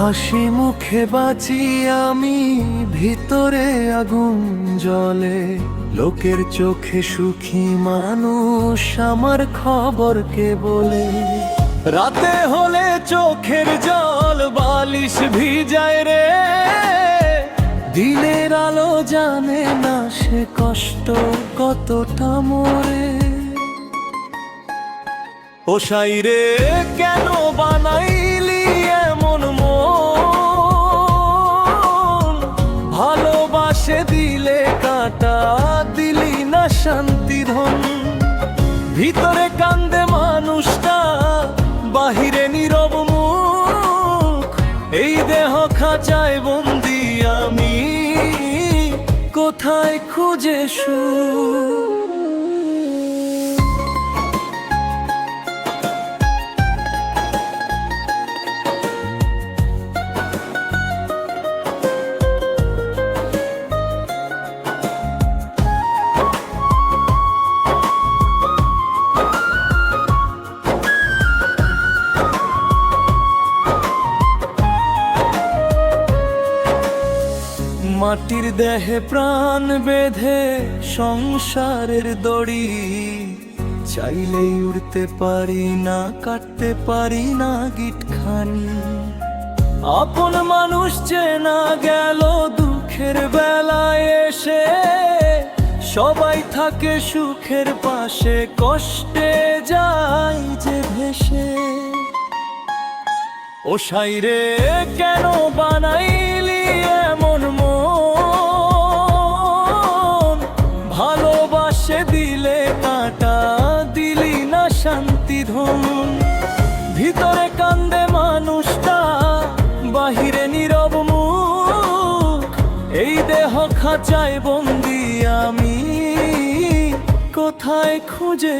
হাসি মুখে বাঁচি আমি ভিতরে আগুন জলে লোকের চোখে সুখী মানুষ আমার খবর কে বলে। রাতে হলে চোখের জল বালিশ ভিজায় রে। দিনের আলো জানে না সে কষ্ট কতটা মোরে। ও সাইরে, কেন বানাইলি কাটা দিলি না শান্তি ধন। ভিতরে কান্দে মানুষটা, বাহিরে নীরব মুখ। এই দেহ খাঁচায় বন্দি আমি, কোথায় খুঁজে সুখ? মাটির দেহে প্রাণ বেঁধে সংসারের দড়ি। চাইলেই উড়তে পারি না, কাটতে পারি না গিটখানি। আপন মানুষ চেনা গেল দুঃখের বেলায় এসে। সবাই থাকে সুখের পাশে, কষ্টে যায় যে ভেসে। ও সাইরে, কেন বানাইলি ভিতরে কান্দে মানুষটা, বাহিরে নীরব মুখ। এই দেহ খাঁচায় বন্দি আমি, কোথায় খুঁজে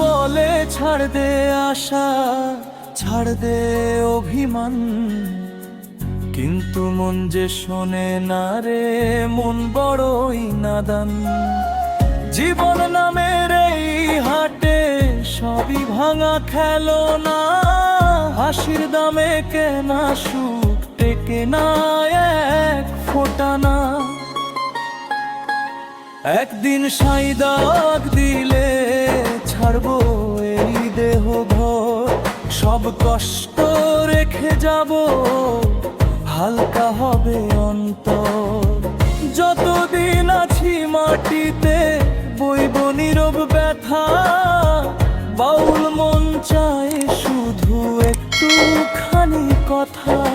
বলে, ছাড় দে আশা। ছাড় দে অভিমান। কিন্তু মন যে শোনে না রে, মন বড়ই নাদান। জীবন নামের এই হাটে সবই ভাঙা খেলো না হাসির দামে কেনা সুখ টেকে না এক ফোটা না একদিন সাই দাগ দিলে ছাড়বো এই দেহ সব কষ্ট রেখে যাব। হালকা হবে অন্ত যতদিন আছি মাটিতে, বইব নীরব ব্যথা। বাউল মন চায় শুধু একটুখানি কথা।